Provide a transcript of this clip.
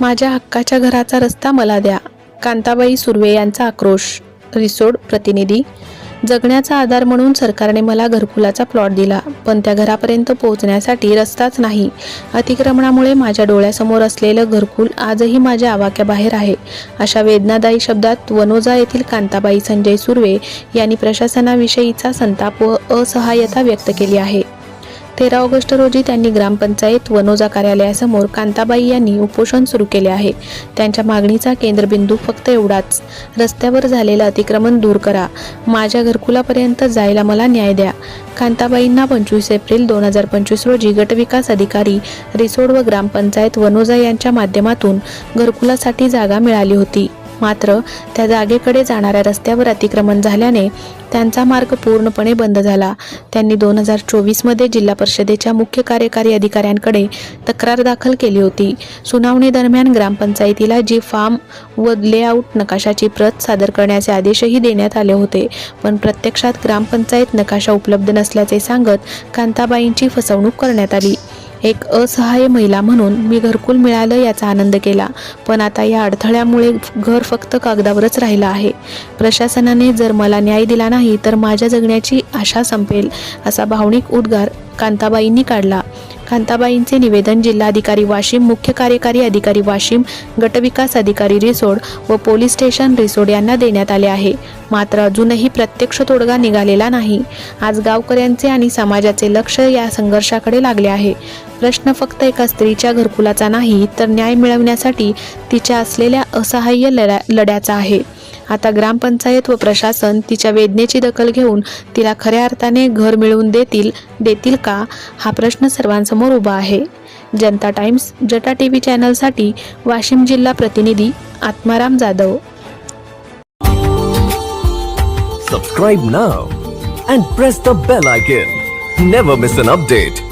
माझ्या हक्काच्या घराचा रस्ता मला द्या. कांताबाई सुर्वे यांचा आक्रोश. रिसोड प्रतिनिधी. जगण्याचा आधार म्हणून सरकारने मला घरकुलाचा प्लॉट दिला पण त्या घरापर्यंत पोहोचण्यासाठी रस्ताच नाही. अतिक्रमणामुळे माझ्या डोळ्यासमोर असलेलं घरकुल आजही माझ्या आवाक्याबाहेर आहे. अशा वेदनादायी शब्दात वनोजा येथील कांताबाई संजय सुर्वे यांनी प्रशासनाविषयीचा संताप व असहाय्यता व्यक्त केली आहे. तेरा ऑगस्ट रोजी त्यांनी ग्रामपंचायत वनोजा कार्यालयासमोर कांताबाई यांनी उपोषण सुरू केले आहे. त्यांच्या मागणीचा केंद्रबिंदू फक्त एवढाच. रस्त्यावर झालेलं अतिक्रमण दूर करा. माझ्या घरकुलापर्यंत जायला मला न्याय द्या. कांताबाईंना पंचवीस एप्रिल दोन हजार पंचवीस रोजी गटविकास अधिकारी रिसोड व ग्रामपंचायत वनोजा यांच्या माध्यमातून घरकुलासाठी जागा मिळाली होती. मात्र त्या जागेकडे जाणाऱ्या रस्त्यावर अतिक्रमण झाल्याने त्यांचा मार्ग पूर्णपणे बंद झाला. त्यांनी दोन हजार चोवीसमध्ये जिल्हा परिषदेच्या मुख्य कार्यकारी अधिकाऱ्यांकडे तक्रार दाखल केली होती. सुनावणी दरम्यान ग्रामपंचायतीला जी फार्म व लेआउट नकाशाची प्रत सादर करण्याचे आदेशही देण्यात आले होते. पण प्रत्यक्षात ग्रामपंचायत नकाशा उपलब्ध नसल्याचे सांगत कांताबाईंची फसवणूक करण्यात आली. एक असहाय्य महिला म्हणून मी घरकुल मिळालं याचा आनंद केला. पण आता या अडथळ्यामुळे घर फक्त कागदावरच राहिलं आहे. प्रशासनाने जर मला न्याय दिला नाही तर माझ्या जगण्याची आशा संपेल असा भावनिक उद्गार कांताबाईंनी काढला. कांताबाईंचे निवेदन जिल्हाधिकारी वाशिम मुख्य कार्यकारी अधिकारी वाशिम गटविकास अधिकारी रिसोड व पोलीस स्टेशन रिसोड यांना देण्यात आले आहे. मात्र अजूनही प्रत्यक्ष तोडगा निघालेला नाही. आज गावकऱ्यांचे आणि समाजाचे लक्ष या संघर्षाकडे लागले आहे. प्रश्न फक्त एका स्त्रीच्या घरकुलाचा नाही तर न्याय मिळवण्यासाठी तिच्या असलेल्या असहाय्य लढ्याचा आहे. आता ग्रामपंचायत व प्रशासन तिच्या वेदनेची दखल घेऊन तिला खऱ्या अर्थाने घर मिळवून देतील देतील का हा प्रश्न सर्वांसमोर उभा आहे. जनता टाइम्स जटा टी व्ही चॅनलसाठी वाशिम जिल्हा प्रतिनिधी Atmaram Jadhav. Subscribe now and press the bell icon never miss an update